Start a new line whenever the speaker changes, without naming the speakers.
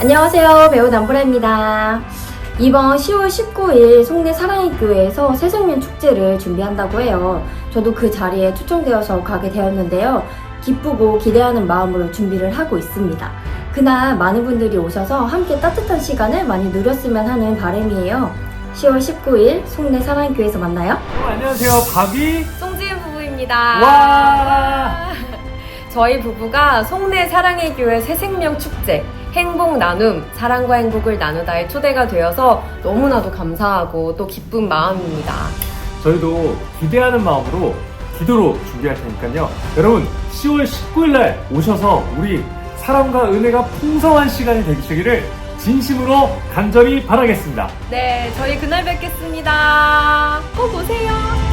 안녕하세요. 배우 남보라입니다. 이번 10월 19일 송내 사랑의 교회에서 새생명 축제를 준비한다고 해요. 저도 그 자리에 초청되어서 가게 되었는데요. 기쁘고 기대하는 마음으로 준비를 하고 있습니다. 그날 많은 분들이 오셔서 함께 따뜻한 시간을 많이 누렸으면 하는 바람이에요. 10월 19일 송내 사랑의 교회에서 만나요.
어, 안녕하세요, 바비.
송지은 부부입니다.
와.
저희 부부가 송내 사랑의 교회 새생명 축제 행복 나눔 사랑과 행복을 나누다의 초대가 되어서 너무나도 감사하고 또 기쁜 마음입니다.
저희도 기대하는 마음으로 기도로 준비할 테니까요. 여러분, 10월 19일 날 오셔서 우리 사랑과 은혜가 풍성한 시간이 되시기를 진심으로 간절히 바라겠습니다.
네, 저희 그날 뵙겠습니다. 꼭 오세요.